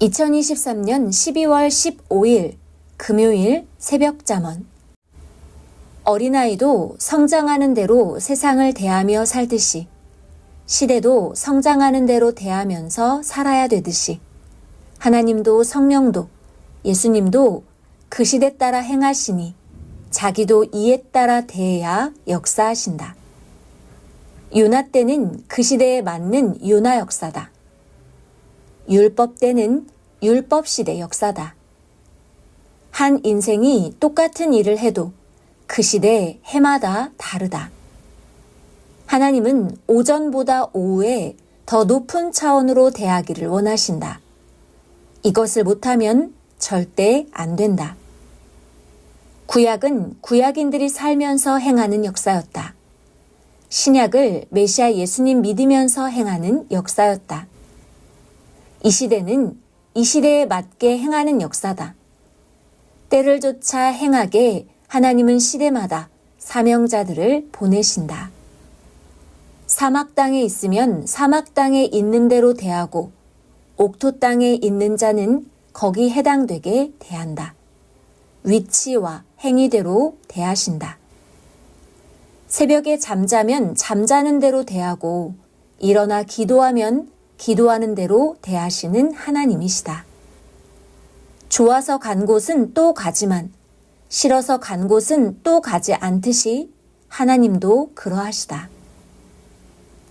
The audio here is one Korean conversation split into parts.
2023년 12월 15일 금요일 새벽 잠언 어린아이도 성장하는 대로 세상을 대하며 살듯이 시대도 성장하는 대로 대하면서 살아야 되듯이 하나님도 성령도 예수님도 그 시대 따라 행하시니 자기도 이에 따라 대해야 역사하신다. 요나 때는 그 시대에 맞는 요나 역사다. 율법 때는 율법 시대 역사다. 한 인생이 똑같은 일을 해도 그 시대 해마다 다르다. 하나님은 오전보다 오후에 더 높은 차원으로 대하기를 원하신다. 이것을 못하면 절대 안 된다. 구약은 구약인들이 살면서 행하는 역사였다. 신약을 메시아 예수님 믿으면서 행하는 역사였다. 이 시대는 이 시대에 맞게 행하는 역사다. 때를 쫓아 행하게 하나님은 시대마다 사명자들을 보내신다. 사막 땅에 있으면 사막 땅에 있는 대로 대하고 옥토 땅에 있는 자는 거기 해당되게 대한다. 위치와 행위대로 대하신다. 새벽에 잠자면 잠자는 대로 대하고 일어나 기도하면 기도하는 대로 대하시는 하나님이시다. 좋아서 간 곳은 또 가지만 싫어서 간 곳은 또 가지 않듯이 하나님도 그러하시다.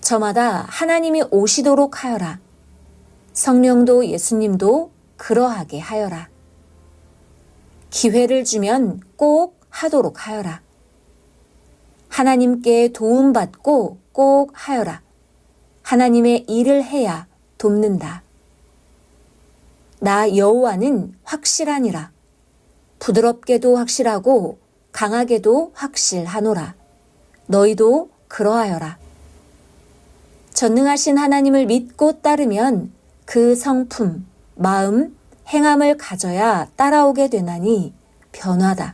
저마다 하나님이 오시도록 하여라. 성령도 예수님도 그러하게 하여라. 기회를 주면 꼭 하도록 하여라. 하나님께 도움받고 꼭 하여라. 하나님의 일을 해야 돕는다. 나 여호와는 확실하니라. 부드럽게도 확실하고 강하게도 확실하노라. 너희도 그러하여라. 전능하신 하나님을 믿고 따르면 그 성품, 마음, 행함을 가져야 따라오게 되나니 변화다.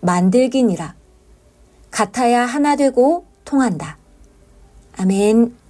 만들기니라. 같아야 하나 되고 통한다. 아멘.